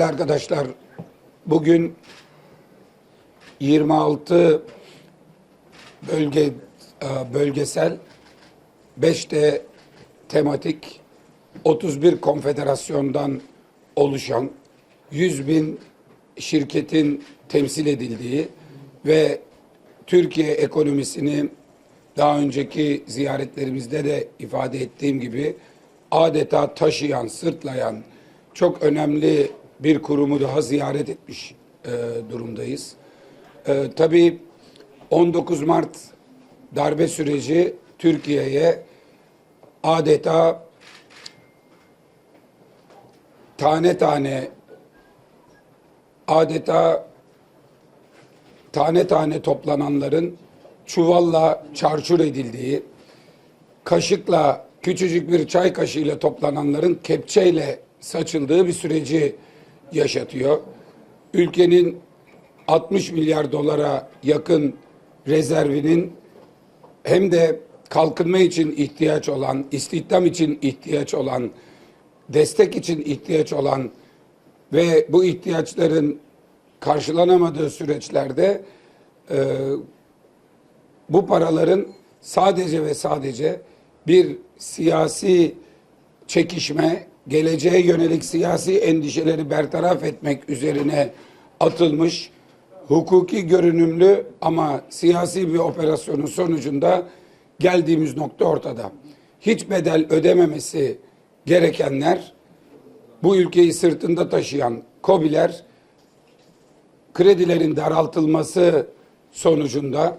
Arkadaşlar, bugün 26 bölge e, bölgesel 5 de tematik 31 konfederasyondan oluşan 100 bin şirketin temsil edildiği ve Türkiye ekonomisini daha önceki ziyaretlerimizde de ifade ettiğim gibi adeta taşıyan, sırtlayan çok önemli bir kurumu daha ziyaret etmiş e, durumdayız. E, tabii 19 Mart darbe süreci Türkiye'ye adeta tane tane adeta tane tane toplananların çuvalla çarçur edildiği, kaşıkla küçücük bir çay kaşığıyla toplananların kepçeyle saçıldığı bir süreci yaşatıyor. Ülkenin 60 milyar dolara yakın rezervinin hem de kalkınma için ihtiyaç olan, istihdam için ihtiyaç olan, destek için ihtiyaç olan ve bu ihtiyaçların karşılanamadığı süreçlerde e, bu paraların sadece ve sadece bir siyasi çekişme, geleceğe yönelik siyasi endişeleri bertaraf etmek üzerine atılmış hukuki görünümlü ama siyasi bir operasyonun sonucunda geldiğimiz nokta ortada. Hiç bedel ödememesi gerekenler bu ülkeyi sırtında taşıyan KOBİ'ler kredilerin daraltılması sonucunda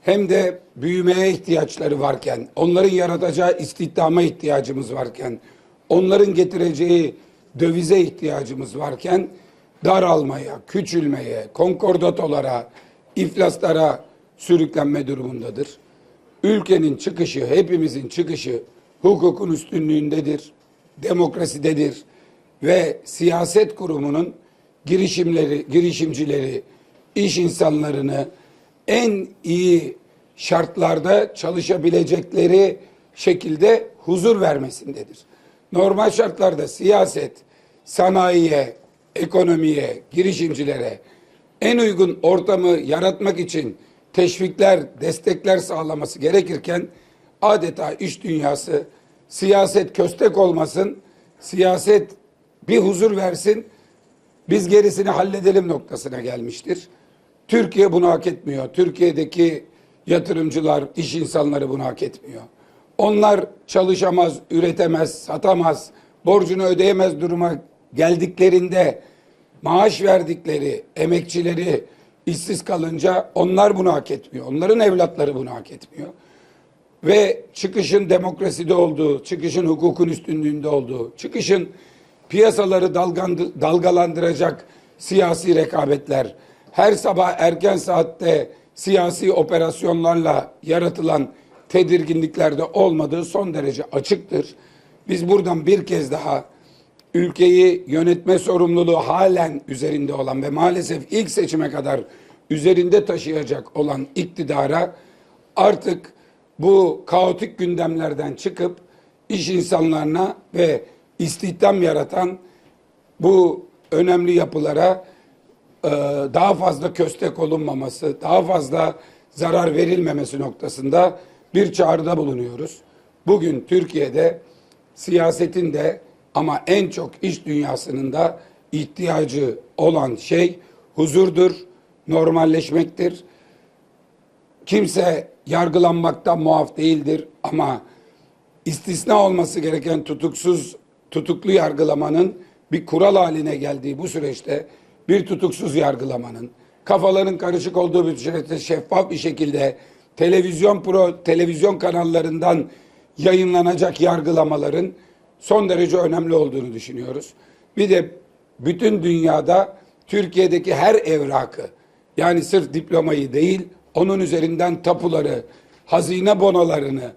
hem de büyümeye ihtiyaçları varken, onların yaratacağı istihdama ihtiyacımız varken, onların getireceği dövize ihtiyacımız varken daralmaya, küçülmeye, konkordatolara, iflaslara sürüklenme durumundadır. Ülkenin çıkışı, hepimizin çıkışı hukukun üstünlüğündedir, demokrasidedir ve siyaset kurumunun girişimleri, girişimcileri, iş insanlarını en iyi şartlarda çalışabilecekleri şekilde huzur vermesindedir. Normal şartlarda siyaset, sanayiye, ekonomiye, girişimcilere en uygun ortamı yaratmak için teşvikler, destekler sağlaması gerekirken adeta iş dünyası siyaset köstek olmasın, siyaset bir huzur versin, biz gerisini halledelim noktasına gelmiştir. Türkiye bunu hak etmiyor. Türkiye'deki yatırımcılar, iş insanları bunu hak etmiyor. Onlar çalışamaz, üretemez, satamaz, borcunu ödeyemez duruma geldiklerinde maaş verdikleri emekçileri işsiz kalınca onlar bunu hak etmiyor. Onların evlatları bunu hak etmiyor. Ve çıkışın demokraside olduğu, çıkışın hukukun üstünlüğünde olduğu, çıkışın piyasaları dalgalandıracak siyasi rekabetler, her sabah erken saatte siyasi operasyonlarla yaratılan tedirginliklerde olmadığı son derece açıktır. Biz buradan bir kez daha ülkeyi yönetme sorumluluğu halen üzerinde olan ve maalesef ilk seçime kadar üzerinde taşıyacak olan iktidara artık bu kaotik gündemlerden çıkıp iş insanlarına ve istihdam yaratan bu önemli yapılara e, daha fazla köstek olunmaması, daha fazla zarar verilmemesi noktasında bir çağrıda bulunuyoruz. Bugün Türkiye'de siyasetin de ama en çok iş dünyasının da ihtiyacı olan şey huzurdur, normalleşmektir. Kimse yargılanmaktan muaf değildir ama istisna olması gereken tutuksuz tutuklu yargılamanın bir kural haline geldiği bu süreçte bir tutuksuz yargılamanın kafaların karışık olduğu bir süreçte şeffaf bir şekilde televizyon pro televizyon kanallarından yayınlanacak yargılamaların son derece önemli olduğunu düşünüyoruz. Bir de bütün dünyada Türkiye'deki her evrakı yani sırf diplomayı değil onun üzerinden tapuları, hazine bonolarını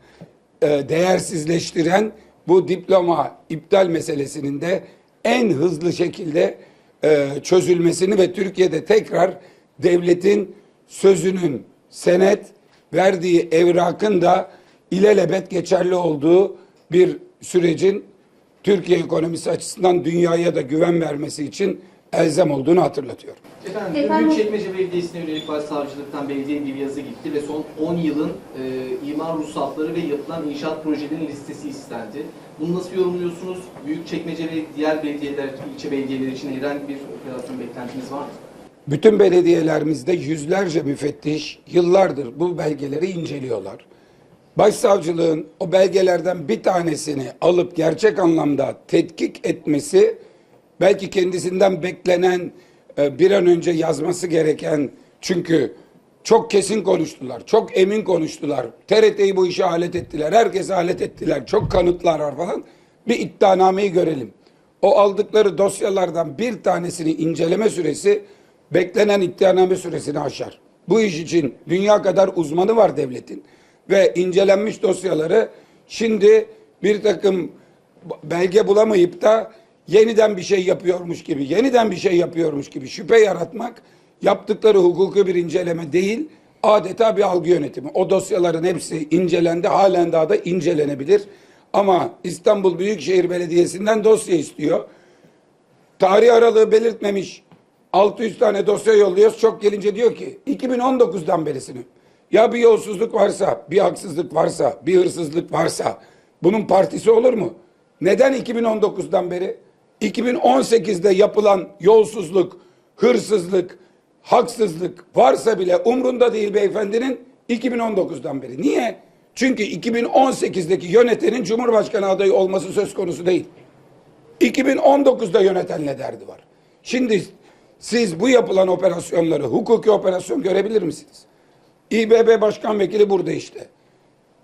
e, değersizleştiren bu diploma iptal meselesinin de en hızlı şekilde e, çözülmesini ve Türkiye'de tekrar devletin sözünün senet verdiği evrakın da ilelebet geçerli olduğu bir sürecin Türkiye ekonomisi açısından dünyaya da güven vermesi için elzem olduğunu hatırlatıyorum. Efendim, Efendim? Büyükçekmece Belediyesi'ne yönelik başsavcılıktan belediye bir yazı gitti ve son 10 yılın e, imar ruhsatları ve yapılan inşaat projelerinin listesi istendi. Bunu nasıl yorumluyorsunuz? Büyükçekmece ve diğer belediyeler, ilçe belediyeleri için herhangi bir operasyon beklentiniz var mı? Bütün belediyelerimizde yüzlerce müfettiş yıllardır bu belgeleri inceliyorlar. Başsavcılığın o belgelerden bir tanesini alıp gerçek anlamda tetkik etmesi belki kendisinden beklenen e, bir an önce yazması gereken çünkü çok kesin konuştular, çok emin konuştular. TRT'yi bu işe alet ettiler, herkese alet ettiler, çok kanıtlar var falan. Bir iddianameyi görelim. O aldıkları dosyalardan bir tanesini inceleme süresi beklenen iddianame süresini aşar. Bu iş için dünya kadar uzmanı var devletin. Ve incelenmiş dosyaları şimdi bir takım belge bulamayıp da yeniden bir şey yapıyormuş gibi, yeniden bir şey yapıyormuş gibi şüphe yaratmak yaptıkları hukuki bir inceleme değil, adeta bir algı yönetimi. O dosyaların hepsi incelendi, halen daha da incelenebilir. Ama İstanbul Büyükşehir Belediyesi'nden dosya istiyor. Tarih aralığı belirtmemiş 600 tane dosya yolluyoruz. Çok gelince diyor ki 2019'dan berisini. Ya bir yolsuzluk varsa, bir haksızlık varsa, bir hırsızlık varsa bunun partisi olur mu? Neden 2019'dan beri? 2018'de yapılan yolsuzluk, hırsızlık, haksızlık varsa bile umrunda değil beyefendinin 2019'dan beri. Niye? Çünkü 2018'deki yönetenin Cumhurbaşkanı adayı olması söz konusu değil. 2019'da yönetenle derdi var. Şimdi siz bu yapılan operasyonları hukuki operasyon görebilir misiniz? İBB Başkan Vekili burada işte.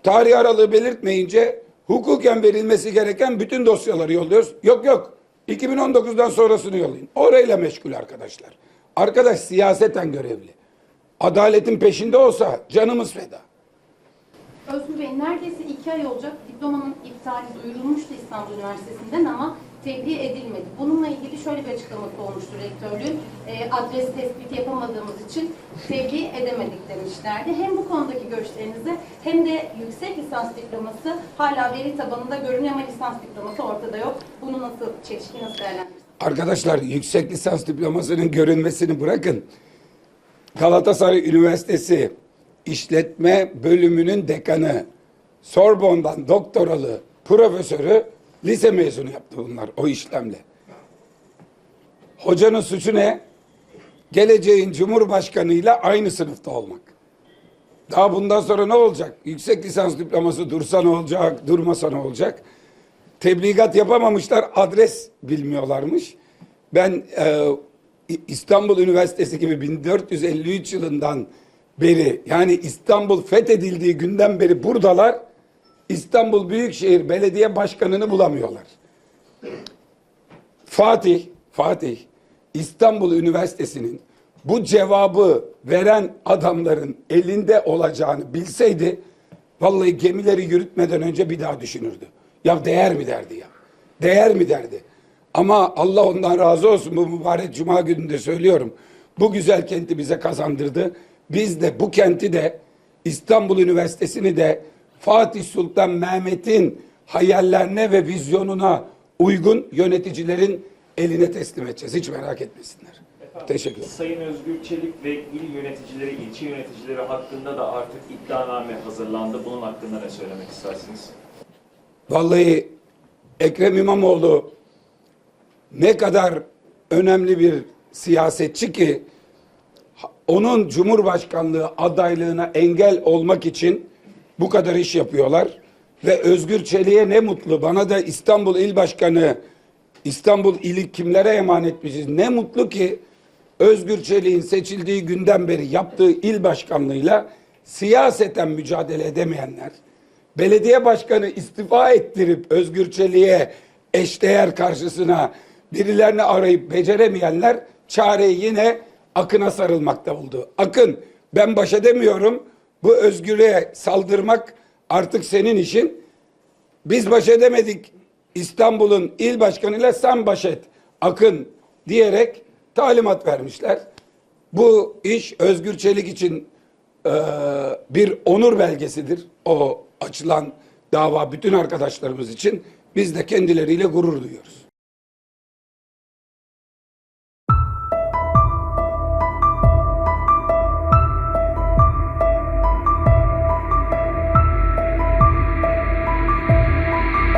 Tarih aralığı belirtmeyince hukuken verilmesi gereken bütün dosyaları yolluyoruz. Yok yok. 2019'dan sonrasını yollayın. Orayla meşgul arkadaşlar. Arkadaş siyaseten görevli. Adaletin peşinde olsa canımız feda. Özgür Bey neredeyse iki ay olacak diplomanın iptali duyurulmuştu İstanbul Üniversitesi'nden ama tebliğ edilmedi. Bununla ilgili şöyle bir açıklaması olmuştu rektörlüğün. E, adres tespiti yapamadığımız için tebliğ edemedik demişlerdi. Hem bu konudaki görüşlerinizi hem de yüksek lisans diploması hala veri tabanında görünüyor ama lisans diploması ortada yok. Bunu nasıl çelişki nasıl değerlendirirsiniz? Arkadaşlar yüksek lisans diplomasının görünmesini bırakın. Galatasaray Üniversitesi İşletme Bölümünün dekanı, Sorbon'dan doktoralı profesörü lise mezunu yaptı bunlar o işlemle. Hocanın suçu ne? Geleceğin Cumhurbaşkanıyla aynı sınıfta olmak. Daha bundan sonra ne olacak? Yüksek lisans diploması dursa ne olacak, durmasa ne olacak? Tebligat yapamamışlar, adres bilmiyorlarmış. Ben e, İstanbul Üniversitesi gibi 1453 yılından beri yani İstanbul fethedildiği günden beri buradalar. İstanbul Büyükşehir Belediye Başkanı'nı bulamıyorlar. Fatih, Fatih İstanbul Üniversitesi'nin bu cevabı veren adamların elinde olacağını bilseydi vallahi gemileri yürütmeden önce bir daha düşünürdü. Ya değer mi derdi ya? Değer mi derdi? Ama Allah ondan razı olsun bu mübarek cuma gününde söylüyorum. Bu güzel kenti bize kazandırdı. Biz de bu kenti de İstanbul Üniversitesi'ni de Fatih Sultan Mehmet'in hayallerine ve vizyonuna uygun yöneticilerin eline teslim edeceğiz. Hiç merak etmesinler. Teşekkür ederim. Sayın Özgür Çelik ve il yöneticileri, ilçe yöneticileri hakkında da artık iddianame hazırlandı. Bunun hakkında ne söylemek istersiniz? Vallahi Ekrem İmamoğlu ne kadar önemli bir siyasetçi ki onun Cumhurbaşkanlığı adaylığına engel olmak için bu kadar iş yapıyorlar. Ve Özgür Çelik'e ne mutlu. Bana da İstanbul İl Başkanı, İstanbul ili kimlere emanetmişiz. Ne mutlu ki Özgür Çelik'in seçildiği günden beri yaptığı il başkanlığıyla siyaseten mücadele edemeyenler, belediye başkanı istifa ettirip Özgür Çelik'e eşdeğer karşısına birilerini arayıp beceremeyenler çareyi yine Akın'a sarılmakta oldu. Akın ben baş edemiyorum. Bu özgürlüğe saldırmak artık senin işin. Biz baş edemedik. İstanbul'un il başkanıyla sen baş et. Akın diyerek talimat vermişler. Bu iş Özgür Çelik için e, bir onur belgesidir. O açılan dava bütün arkadaşlarımız için. Biz de kendileriyle gurur duyuyoruz.